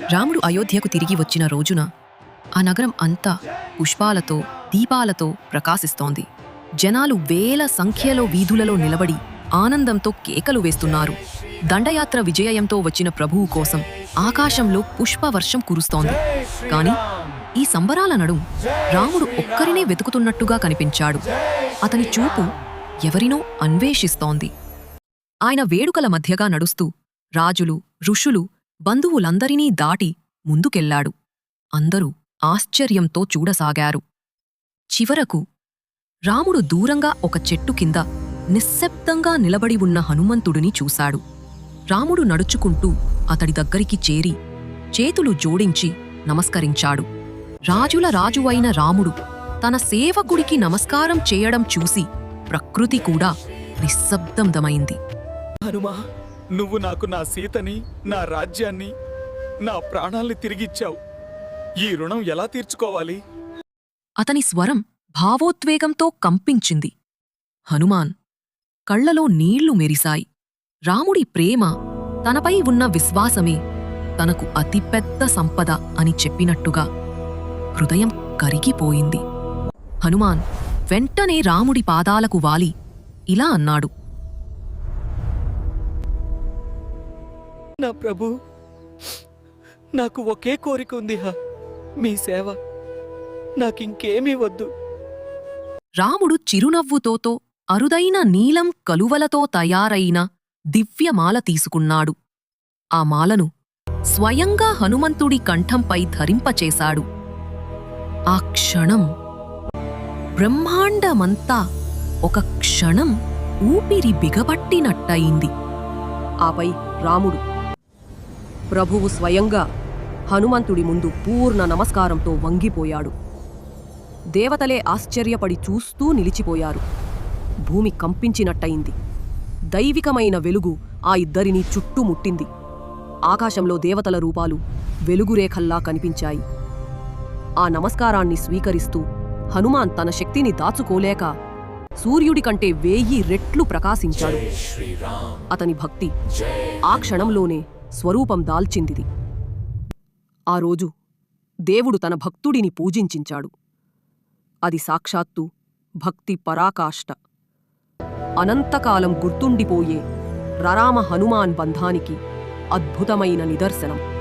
రాముడు అయోధ్యకు తిరిగి వచ్చిన రోజున ఆ నగరం అంతా పుష్పాలతో దీపాలతో ప్రకాశిస్తోంది. జనాలు వేల సంఖ్యలో వీధులలో నిలబడి ఆనందంతో కేకలు వేస్తున్నారు. దండయాత్ర విజయంతో వచ్చిన ప్రభువు కోసం ఆకాశంలో పుష్పవర్షం కురుస్తోంది. కాని ఈ సంబరాల నడుం రాముడు ఒక్కరినే వెతుకుతున్నట్టుగా కనిపించాడు. అతని చూపు ఎవరినో అన్వేషిస్తోంది. ఆయన వేడుకల మధ్యగా నడుస్తూ రాజులు ఋషులు బంధువులందరినీ దాటి ముందుకెళ్ళాడు అందరూ ఆశ్చర్యంతో చూడసాగారు. చివరకు రాముడు దూరంగా ఒక చెట్టు కింద నిశ్శబ్దంగా నిలబడి ఉన్న హనుమంతుడిని చూశాడు. రాముడు నడుచుకుంటూ అతడి దగ్గరికి చేరి చేతులు జోడించి నమస్కరించాడు. రాజుల రాజువైన రాముడు తన సేవకుడికి నమస్కారం చేయడం చూసి ప్రకృతి కూడా నిశ్శబ్దందమైంది హనుమా నువ్వు నాకు నా సీతని నా రాజ్యాన్ని నా ప్రాణాల్ని తిరిగిచ్చావు. ఈ రుణం ఎలా తీర్చుకోవాలి? అతని స్వరం భావోద్వేగంతో కంపించింది. హనుమాన్ కళ్ళలో నీళ్ళు మెరిశాయి. రాముడి ప్రేమ తనపై ఉన్న విశ్వాసమే తనకు అతిపెద్ద సంపద అని చెప్పినట్టుగా హృదయం కరిగిపోయింది. హనుమాన్ వెంటనే రాముడి పాదాలకు వాలి ఇలా అన్నాడు. నా ప్రభు. నాకు ఒకే కోరిక ఉంది హా. మీ సేవ. నాకింకేమీ వద్దు. రాముడు చిరునవ్వుతోతో అరుదైన నీలం కలువలతో తయారైన దివ్యమాల తీసుకున్నాడు. ఆ మాలను స్వయంగా హనుమంతుడి కంఠంపై ధరింపచేశాడు. ఆ క్షణం బ్రహ్మాండమంతా ఒక క్షణం ఊపిరి బిగబట్టినట్టయింది. ఆపై రాముడు ప్రభువు స్వయంగా హనుమంతుడి ముందు పూర్ణ నమస్కారంతో వంగిపోయాడు. దేవతలే ఆశ్చర్యపడి చూస్తూ నిలిచిపోయారు. భూమి కంపించినట్టయింది. దైవికమైన వెలుగు ఆ ఇద్దరినీ చుట్టుముట్టింది. ఆకాశంలో దేవతల రూపాలు వెలుగురేఖల్లా కనిపించాయి. ఆ నమస్కారాన్ని స్వీకరిస్తూ హనుమాన్ తన శక్తిని దాచుకోలేక సూర్యుడి కంటే వేయి రెట్లు ప్రకాశించాడు. అతని భక్తి ఆ క్షణంలోనే స్వరూపం దాల్చిందిది. ఆ రోజు దేవుడు తన భక్తుడిని పూజించించాడు. అది సాక్షాత్తు భక్తి పరాకాష్ట. అనంతకాలం గుర్తుండిపోయే రరామ హనుమాన్ బంధానికి అద్భుతమైన నిదర్శనం.